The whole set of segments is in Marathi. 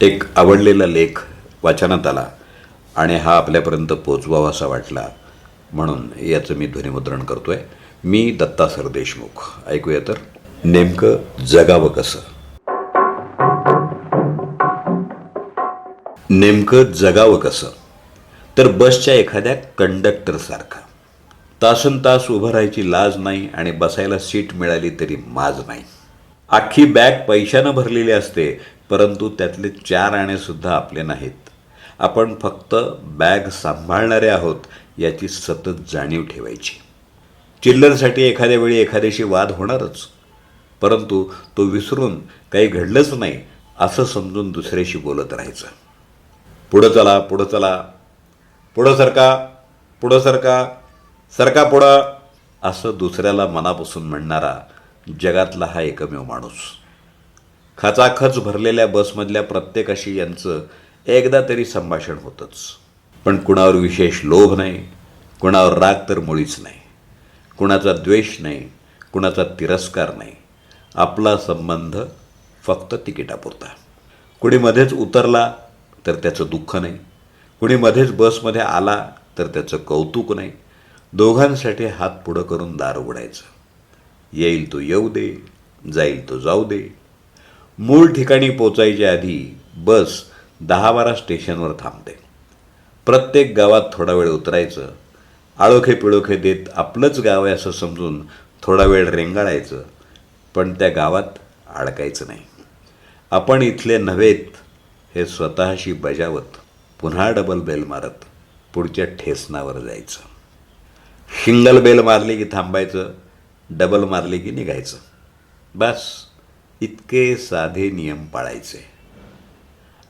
एक आवडलेला लेख वाचनात आला आणि हा आपल्यापर्यंत पोचवावा असा वाटला. म्हणून याचं मी ध्वनिमुद्रण करतोय. मी दत्ता सरदेशमुख ऐकूया तर. नेमकं जगावं कसं? नेमकं जगावं कसं? तर बसच्या एखाद्या कंडक्टरसारखा तासन तास उभं राहायची लाज नाही आणि बसायला सीट मिळाली तरी माज नाही. अख्खी बॅग पैशानं भरलेली असते परंतु त्यातले चार आणे सुद्धा आपले नाहीत. आपण फक्त बॅग सांभाळणारे आहोत याची सतत जाणीव ठेवायची. चिल्लरसाठी एखाद्या वेळी एखाद्याशी वाद होणारच. परंतु तो विसरून काही घडलंच नाही असं समजून दुसऱ्याशी बोलत राहायचं. पुढं चला पुढं चला. पुढं सरका पुढं सरका. सरका पुढं. असं दुसऱ्याला मनापासून म्हणणारा जगातला हा एकमेव माणूस. खचाखच भरलेल्या बसमधल्या प्रत्येकाशी यांचं एकदा तरी संभाषण होतंच. पण कुणावर विशेष लोभ नाही कुणावर राग तर मुळीच नाही. कुणाचा द्वेष नाही कुणाचा तिरस्कार नाही. आपला संबंध फक्त तिकिटापुरता. कुणी मध्येच उतरला तर त्याचं दुःख नाही. कुणी मध्येच बसमध्ये आला तर त्याचं कौतुक नाही. दोघांसाठी हात पुढं करून दार उघडायचं. येईल तो येऊ दे जाईल तो जाऊ दे. मूळ ठिकाणी पोचायच्या आधी बस दहा बारा स्टेशनवर थांबते. प्रत्येक गावात थोडा वेळ उतरायचं. आळोखे पिळोखे देत आपलंच गाव आहे असं समजून थोडा वेळ रेंगाळायचं. पण त्या गावात अडकायचं नाही. आपण इथले नव्हेत. हे स्वतःशी बजावत पुन्हा डबल बेल मारत पुढच्या ठेसनावर जायचं. शिंगल बेल मारली की थांबायचं डबल मारली की निघायचं. बस. इतके साधे नियम पाळायचे.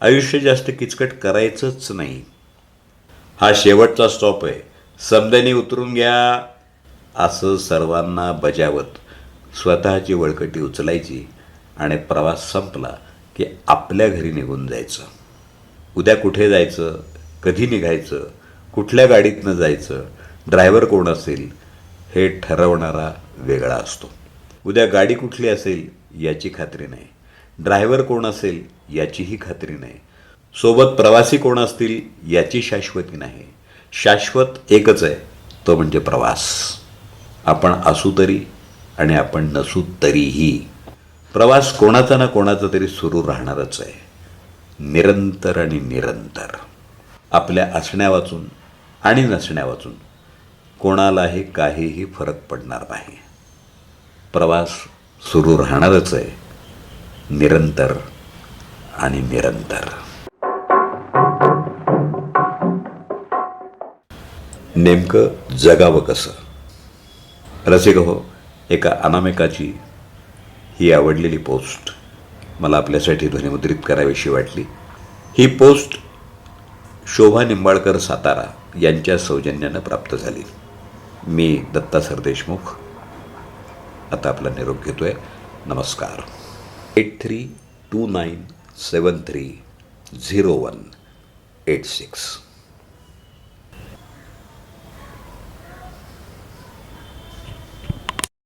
आयुष्य जास्त किचकट करायचंच नाही. हा शेवटचा स्टॉप आहे. समजाने उतरून घ्या. असं सर्वांना बजावत स्वतःची वळकटी उचलायची आणि प्रवास संपला की आपल्या घरी निघून जायचं. उद्या कुठे जायचं? कधी निघायचं? कुठल्या गाडीतनं जायचं? ड्रायव्हर कोण असेल? हे ठरवणारा वेगळा असतो. उद्या गाडी कुठली असेल? याची खात्री नाही. ड्रायव्हर कोण असेल याचीही खात्री नाही. सोबत प्रवासी कोण असतील याची शाश्वती नाही. शाश्वत एकच आहे तो म्हणजे प्रवास. आपण असू तरी आणि आपण नसू तरीही. प्रवास कोणाचा ना कोणाचा तरी सुरू राहणारच आहे. निरंतर आणि निरंतर. आपल्या असण्यावाचून आणि नसण्यावाचून कोणालाही काहीही फरक पडणार नाही. प्रवास सुरू राहणारच आहे. निरंतर आणि निरंतर. नेमकं जगावं कसं? रसिक हो एका अनामिकाची ही आवडलेली पोस्ट मला आपल्यासाठी ध्वनिमुद्रित करावीशी वाटली. ही पोस्ट शोभा निंबाळकर सातारा यांच्या सौजन्यानं प्राप्त झाली. मी दत्ता सरदेशमुख आता आपला निरोप आहे नमस्कार. Eight three two nine seven three zero one eight six